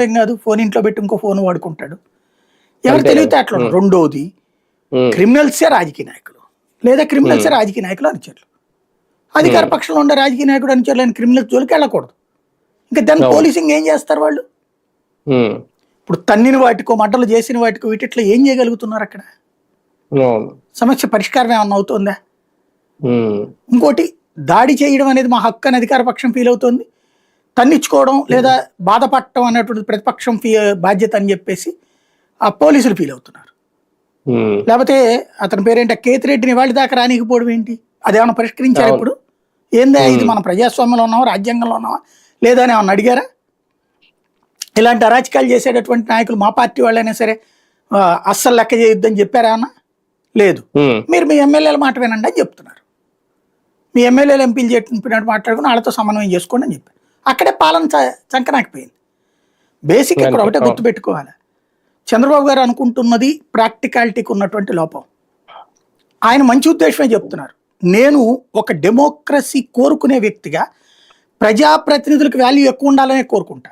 ఏం కాదు ఫోన్ ఇంట్లో పెట్టి ఇంకో ఫోన్ వాడుకుంటాడు. ఎవరు అంతే తెలివితే కదా. అట్లా ఉమ్. రెండోది క్రిమినల్సే రాజకీయ నాయకులు. లేదా క్రిమినల్సే రాజకీయ నాయకులు అనుచరులు. అధికార పక్షంలో ఉండే రాజకీయ నాయకుడు అనుచరులు అని క్రిమినల్ జోలికి వెళ్ళకూడదు. ఇంకా దాన్ని అవును. పోలీసింగ్ ఏం చేస్తారు వాళ్ళు? ఇప్పుడు తన్నిన వాటికో మంటలు చేసిన వాటికో వీటిట్లో ఏం చేయగలుగుతున్నారు అక్కడ? సమస్య పరిష్కారం ఏమన్నా అవుతుందా? ఇంకోటి దాడి చేయడం అనేది మా హక్కు అని అధికార పక్షం ఫీల్ అవుతుంది. తన్నిచ్చుకోవడం లేదా బాధపడటం అనేటువంటి ప్రతిపక్షం ఫీ బాధ్యత అని చెప్పేసి ఆ పోలీసులు ఫీల్ అవుతున్నారు. లేకపోతే అతని పేరేంటి? కేతిరెడ్డిని వాళ్ళ దాకా రానికపోవడం ఏంటి? అదేమన్నా పరిష్కరించారు. ఇప్పుడు? ఏందా ఇది మన ప్రజాస్వామ్యంలో ఉన్నావా? రాజ్యాంగంలో ఉన్నావా? లేదా అని ఏమన్నా అడిగారా? ఇలాంటి అరాచకాలు చేసేటటువంటి నాయకులు మా పార్టీ వాళ్ళైనా సరే అస్సలు లెక్క చేయొద్దని చెప్పారా అన్న లేదు. మీరు మీ ఎమ్మెల్యేల మాట వినండి అని చెప్తున్నారు. మీ ఎమ్మెల్యేలు ఎంపీలు చెప్పినట్టు మాట్లాడుకుని వాళ్ళతో సమన్వయం చేసుకోండి అని చెప్పారు. అక్కడే పాలన చంకనాకపోయింది. బేసిక్ ఇక్కడ ఒకటే. గుర్తుపెట్టుకోవాలి. చంద్రబాబు గారు అనుకుంటున్నది ప్రాక్టికాలిటీకి ఉన్నటువంటి లోపం. ఆయన మంచి ఉద్దేశమే చెప్తున్నారు. నేను ఒక డెమోక్రసీ కోరుకునే వ్యక్తిగా ప్రజాప్రతినిధులకు వాల్యూ ఎక్కువ ఉండాలనే కోరుకుంటా.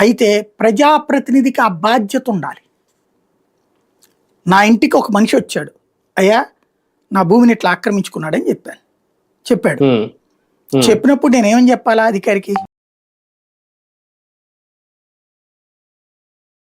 అయితే ప్రజాప్రతినిధికి ఆ బాధ్యత ఉండాలి. నా ఇంటికి ఒక మనిషి వచ్చాడు. అయ్యా నా భూమిని ఇట్లా ఆక్రమించుకున్నాడని చెప్పాను. చెప్పాడు. చెప్పినప్పుడు నేనేమని చెప్పాలా అధికారికి?